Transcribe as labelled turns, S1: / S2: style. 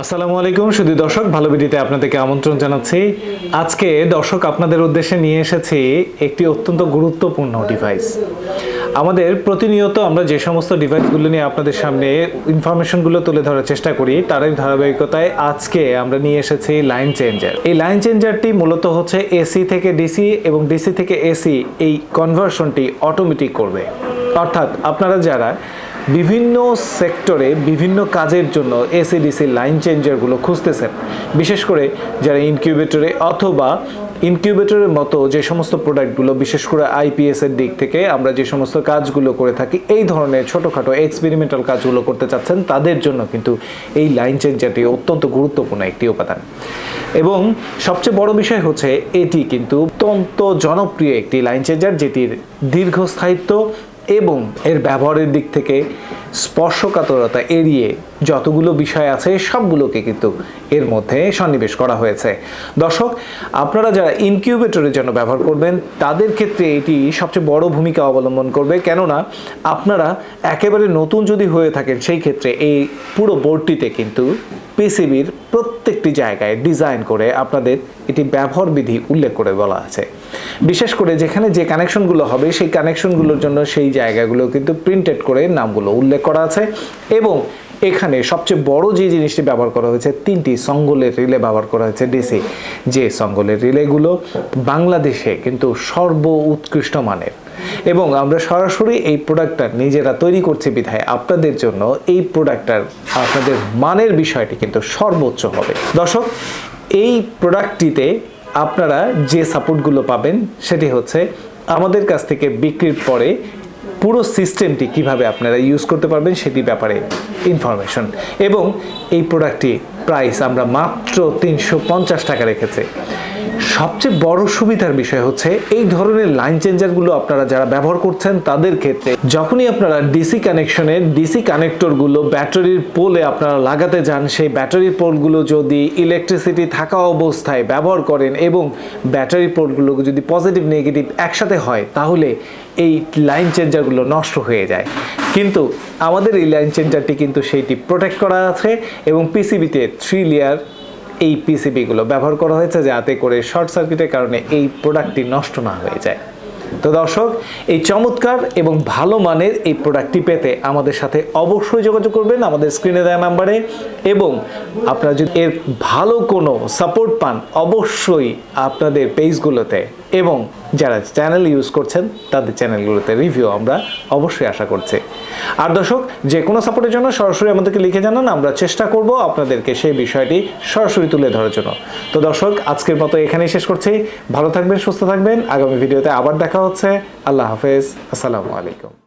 S1: আসসালামু আলাইকুম শুধু দর্শক, ভালো ভিডিওতে আপনাদেরকে আমন্ত্রণ জানাচ্ছি। আজকে দর্শক আপনাদের উদ্দেশ্যে নিয়ে এসেছি একটি অত্যন্ত গুরুত্বপূর্ণ ডিভাইস আমাদের প্রতিনিয়ত আমরা যে সমস্ত ডিভাইসগুলো নিয়ে আপনাদের সামনে ইনফরমেশনগুলো তুলে ধরার চেষ্টা করি, তারই ধারাবাহিকতায় আজকে আমরা নিয়ে এসেছি লাইন চেঞ্জার এই লাইন চেঞ্জারটি মূলত হচ্ছে এসি থেকে ডিসি এবং ডিসি থেকে এসি এই কনভার্সনটি অটোমেটিক করবে। অর্থাৎ আপনারা যারা বিভিন্ন সেক্টরে বিভিন্ন কাজের জন্য এসিডিসি লাইন চেঞ্জারগুলো খুঁজতেছেন বিশেষ করে যারা ইনকিউবেটরে অথবা ইনকিউবেটরের মতো যে সমস্ত প্রোডাক্টগুলো বিশেষ করে আইপিএস এর দিক থেকে আমরা যে সমস্ত কাজগুলো করে থাকি, এই ধরনের ছোটোখাটো এক্সপেরিমেন্টাল কাজগুলো করতে চাচ্ছেন, তাদের জন্য কিন্তু এই লাইন চেঞ্জারটি অত্যন্ত গুরুত্বপূর্ণ একটি উপাদান। এবং সবচেয়ে বড় বিষয় হচ্ছে, এটি কিন্তু অত্যন্ত জনপ্রিয় একটি লাইন চেঞ্জার যেটির দীর্ঘস্থায়িত্ব এবং এর ব্যবহারের দিক থেকে স্পর্শকাতরতা এড়িয়ে যতগুলো বিষয় আছে, সবগুলোকে কিন্তু এর মধ্যে সন্নিবেশ করা হয়েছে। দর্শক, আপনারা যারা ইনকিউবেটরের জন্য ব্যবহার করবেন, তাদের ক্ষেত্রে এটি সবচেয়ে বড় ভূমিকা অবলম্বন করবে। কেননা, আপনারা একেবারে নতুন যদি হয়ে থাকেন, সেই ক্ষেত্রে এই পুরো বোর্ডটিতে কিন্তু পিসিবির প্রত্যেকটি জায়গায় ডিজাইন করে আপনাদের এটি ব্যবহার বিধি উল্লেখ করে বলা আছে। বিশেষ করে যেখানে যে কানেকশনগুলো হবে, সেই কানেকশনগুলোর জন্য সেই জায়গাগুলো কিন্তু প্রিন্টেড করে নামগুলো উল্লেখ করা আছে এবং এখানে সবচেয়ে বড় যে জিনিসটি ব্যবহার করা হয়েছে, তিনটি সঙ্গলের রিলে ব্যবহার করা হয়েছে ডিসি। যে সঙ্গলের রিলেগুলো বাংলাদেশে কিন্তু সর্ব উৎকৃষ্ট মানের। এবং আমরা সরাসরি এই প্রোডাক্টটা নিজেরা তৈরি করছি বিধায় আপনাদের জন্য এই প্রোডাক্টটার আপনাদের মানের বিষয়টি কিন্তু সর্বোচ্চ হবে। দর্শক, এই প্রোডাক্টটিতে আপনারা যে সাপোর্টগুলো পাবেন সেটি হচ্ছে আমাদের কাছ থেকে বিক্রির পরে পুরো সিস্টেমটি কীভাবে আপনারা ইউজ করতে পারবেন সেটি ব্যাপারে ইনফরমেশন এবং এই প্রোডাক্টটি প্রাইস আমরা মাত্র তিনশো পঞ্চাশ টাকা রেখেছি। সবচেয়ে বড় সুবিধার বিষয় হচ্ছে এই ধরনের লাইন চেঞ্জারগুলো আপনারা যারা ব্যবহার করছেন তাদের ক্ষেত্রে যখনই আপনারা ডিসি কানেকশনের ডিসি কানেক্টরগুলো ব্যাটারির পোলে আপনারা লাগাতে যান, সেই ব্যাটারির পোলগুলো যদি ইলেকট্রিসিটি থাকা অবস্থায় ব্যবহার করেন এবং ব্যাটারি পোলগুলো যদি পজিটিভ নেগেটিভ একসাথে হয়, তাহলে এই লাইন চেঞ্জারগুলো নষ্ট হয়ে যায়। কিন্তু আমাদের এই লাইন চেঞ্জারটি কিন্তু সেইটি প্রোটেক্ট করা আছে এবং পিসিবিতে থ্রি লেয়ার এই পিসিবিগুলো ব্যবহার করা হয়েছে যাতে করে শর্ট সার্কিটের কারণে এই প্রোডাক্টটি নষ্ট না হয়ে যায়। তো দর্শক, এই চমৎকার এবং ভালো মানের এই প্রোডাক্টটি পেতে আমাদের সাথে অবশ্যই যোগাযোগ করবেন আমাদের স্ক্রিনে দেওয়া নাম্বারে এবং আপনারা যদি এর ভালো কোনো সাপোর্ট পান, অবশ্যই আপনাদের পেজগুলোতে এবং যারা চ্যানেল ইউজ করছেন, তাদের চ্যানেলগুলোতে রিভিউ আমরা অবশ্যই আশা করছি। আর দর্শক, যে কোনো সাপোর্টের জন্য সরাসরি আমাদেরকে লিখে জানান, আমরা চেষ্টা করব আপনাদেরকে সেই বিষয়টি সরাসরি তুলে ধরার জন্য। তো দর্শক, আজকের মতো এখানেই শেষ করছি। ভালো থাকবেন, সুস্থ থাকবেন। আগামী ভিডিওতে আবার দেখা হচ্ছে। আল্লাহ হাফেজ। আসসালামু আলাইকুম।